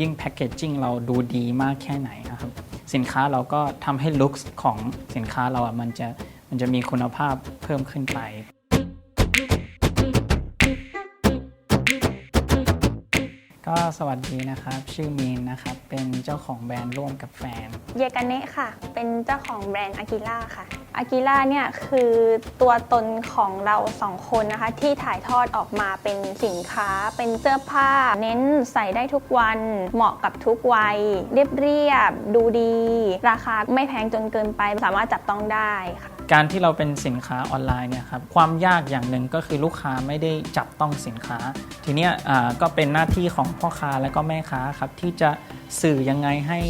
ยิ่งแพคเกจจิ้งเราดูดีมากแค่ไหนนะครับ สินค้าเราก็ทำให้ลุคของสินค้าเราอะมันจะมันจะมีคุณภาพเพิ่มขึ้นไปก็สวัสดีนะครับ ชื่อมีนนะครับ เป็นเจ้าของแบรนด์ร่วมกับแฟน เยกาเนะค่ะ เป็นเจ้าของแบรนด์อากิล่าค่ะ อากิล่าเนี่ยคือตัวตนของเราสองคนนะคะที่ถ่ายทอดออกมาเป็นสินค้า เป็นเสื้อผ้า เน้นใส่ได้ทุกวัน เหมาะกับทุกวัย เรียบเรียบดูดี ราคาไม่แพงจนเกินไปสามารถจับต้องได้ค่ะการที่เราเป็นสินค้าออนไลน์เนี่ยครับความยากอย่างหนึ่งก็คือลูกค้าไม่ได้จับต้องสินค้า ทีเนี้ยก็เป็นหน้าที่ของพ่อค้าและก็แม่ค้าครับที่จะสื่อยังไงให้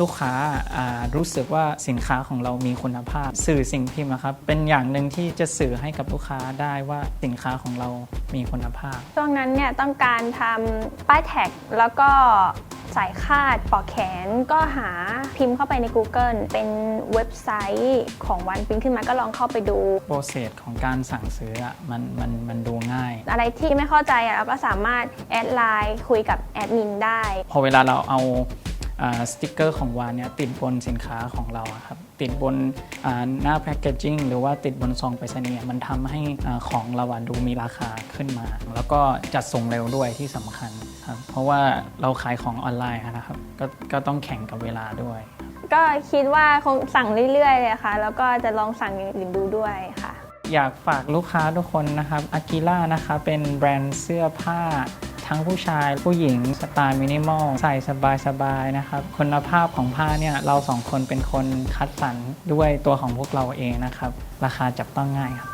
ลูกค้าอ่ารู้สึกว่าสินค้าของเรามีคุณภาพ สื่อสิ่งพิมพ์อะครับเป็นอย่างหนึ่งที่จะสื่อให้กับลูกค้าได้ว่าสินค้าของเรามีคุณภาพ ช่วงนั้นเนี่ยต้องการทำป้ายแท็กแล้วก็สายคาดปลอกแขนก็หาพิมพ์เข้าไปใน Google เป็นเว็บไซต์ของวันปิ้งขึ้นมาก็ลองเข้าไปดูโปรเซสของการสั่งซื้ออะมันมันมันดูง่าย อะไรที่ไม่เข้าใจอะเราก็สามารถแอดไลน์คุยกับแอดมินได้ พอเวลาเราเอาอ่า สติกเกอร์ของวานเนี่ยติดบนสินค้าของเราอะครับติดบนอ่าหน้าแพคเกจจิ้งหรือว่าติดบนซองไปรษณีย์อะมันทำให้อ่าของเราอะดูมีราคาขึ้นมา แล้วก็จัดส่งเร็วด้วยที่สำคัญครับเพราะว่าเราขายของออนไลน์อะนะครับก็ก็ต้องแข่งกับเวลาด้วย ก็คิดว่าคงสั่งเรื่อยๆเลยค่ะ แล้วก็จะลองสั่งอย่างอื่นดูด้วยค่ะ อยากฝากลูกค้าทุกคนนะครับอากิล่านะคะเป็นแบรนด์เสื้อผ้า ทั้งผู้ชายผู้หญิงสไตล์มินิมอลใส่สบายๆนะครับคุณภาพของผ้าเนี่ยเราสองคนเป็นคนคัดสรรด้วยตัวของพวกเราเองนะครับ ราคาจับต้องง่ายครับ